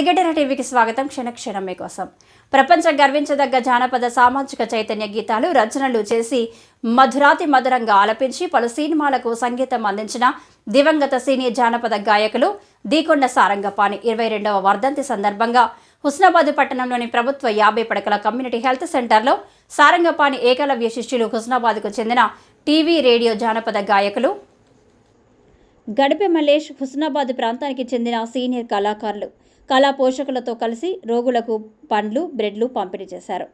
ప్రతిఘటన టీవీకి స్వాగతం. క్షణక్షణం మీకోసం. ప్రపంచం గర్వించదగ్గ జానపద సామాజిక చైతన్య గీతాలు రచనలు చేసి మధురాతి మధురంగా ఆలపించి పలు సినిమాలకు సంగీతం అందించిన దివంగత సీనియర్ జానపద గాయకులు దీకొండ సారంగపాణి. ఇరవై రెండవ వర్ధంతి సందర్భంగా హుస్నాబాద్ పట్టణంలోని ప్రభుత్వ యాభై పడకల కమ్యూనిటీ హెల్త్ సెంటర్లో సారంగపాణి ఏకలవ్య శిష్యులు హుస్నాబాద్కు చెందిన టీవీ రేడియో జానపద గాయకులు గడిపె మల్లేష్ హుస్నాబాద్ ప్రాంతానికి చెందిన సీనియర్ కళాకారులు కళా పోషకులతో కలిసి రోగులకు పండ్లు బ్రెడ్లు పంపిణీ చేశారు.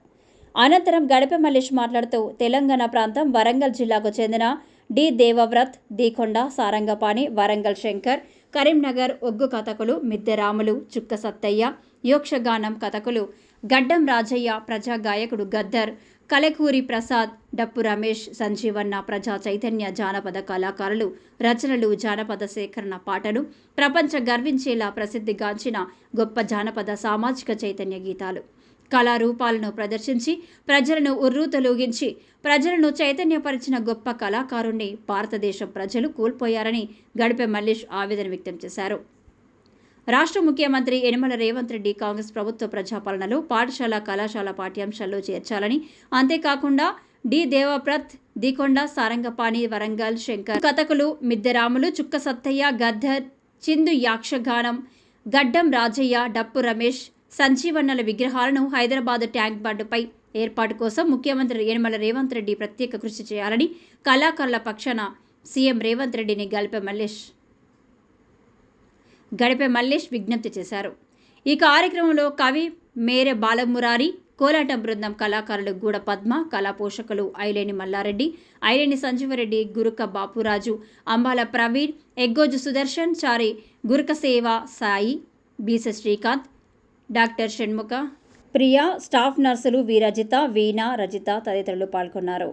అనంతరం గడిపె మల్లేష్ మాట్లాడుతూ తెలంగాణ ప్రాంతం వరంగల్ జిల్లాకు చెందిన డి. దేవవ్రత్ దీకొండ సారంగపాణి వరంగల్ శంకర్ కరీంనగర్ ఒగ్గు కథకులు మిద్దె రాములు చుక్క సత్తయ్య యోక్షగానం కథకులు గడ్డం రాజయ్య ప్రజా గాయకుడు గద్దర్ కలకూరి ప్రసాద్ డప్పు రమేష్ సంజీవన్న ప్రజా చైతన్య జానపద కళాకారులు రచనలు జానపద సేకరణ పాటలు ప్రపంచ గర్వించేలా ప్రసిద్ధిగాంచిన గొప్ప జానపద సామాజిక చైతన్య గీతాలు. కళారూపాలను ప్రదర్శించి ప్రజలను ఉర్రూతలూగించి ప్రజలను చైతన్యపరిచిన గొప్ప కళాకారుణ్ణి భారతదేశం ప్రజలు కోల్పోయారని గడిపే మల్లేష్ ఆవేదన వ్యక్తం చేశారు. రాష్ట్ర ముఖ్యమంత్రి యనమల రేవంత్ రెడ్డి కాంగ్రెస్ ప్రభుత్వ ప్రజాపాలనలో పాఠశాల కళాశాల పాఠ్యాంశాల్లో చేర్చాలని. అంతేకాకుండా డి దేవప్రత్ దికొండ సారంగపాణి వరంగల్ శంకర్ కథకులు మిద్దెరాములు చుక్క సత్తయ్య గద్దర్ చిందు యాక్షగానం గడ్డం రాజయ్య డప్పు రమేష్ సంజీవన్నల విగ్రహాలను హైదరాబాద్ ట్యాంక్ బండ్పై ఏర్పాటు కోసం ముఖ్యమంత్రి యనమల రేవంత్ రెడ్డి ప్రత్యేక కృషి చేయాలని కళాకారుల పక్షాన సీఎం రేవంత్ రెడ్డిని గల్పె మల్లేష్. గడిపే మల్లేష్ విజ్ఞప్తి చేశారు. ఈ కార్యక్రమంలో కవి మేరే బాలమురారి కోలాటం బృందం కళాకారులు గూడ పద్మ కళా పోషకులు ఐలేని మల్లారెడ్డి ఐలేని సంజీవరెడ్డి గురుక బాపురాజు అంబాల ప్రవీణ్ ఎగ్గోజు సుదర్శన్ చారి గురుక సేవ సాయి బీస శ్రీకాంత్ డాక్టర్ షణ్ముఖ ప్రియా స్టాఫ్ నర్సులు వీరజిత వీణ రజిత తదితరులు పాల్గొన్నారు.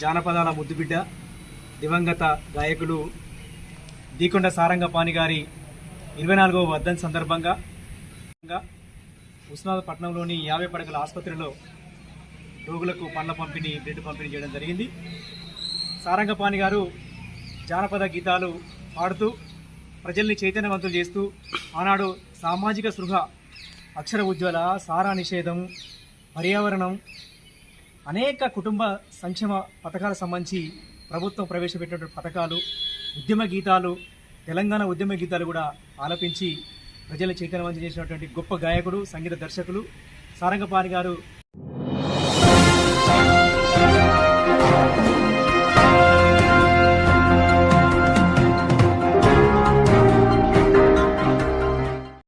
జానపదాల ముద్దుబిడ్డ దివంగత గాయకుడు దీకొండ సారంగపాణి గారి ఇరవై నాలుగవ వర్ధన్ సందర్భంగా ఉస్నాథ్ యాభై పడకల ఆసుపత్రిలో రోగులకు పండ్ల పంపిణీ బ్రెడ్ పంపిణీ చేయడం జరిగింది. సారంగపాణి గారు జానపద గీతాలు పాడుతూ ప్రజల్ని చైతన్యవంతులు చేస్తూ ఆనాడు సామాజిక సృహ అక్షర ఉజ్వల సారా నిషేధం పర్యావరణం అనేక కుటుంబ సంక్షేమ పథకాలకు సంబంధించి ప్రభుత్వం ప్రవేశపెట్టినటువంటి పథకాలు ఉద్యమ గీతాలు తెలంగాణ ఉద్యమ గీతాలు కూడా ఆలపించి ప్రజల చైతన్యవంతం చేసినటువంటి గొప్ప గాయకుడు సంగీత దర్శకులు సారంగపాణి గారు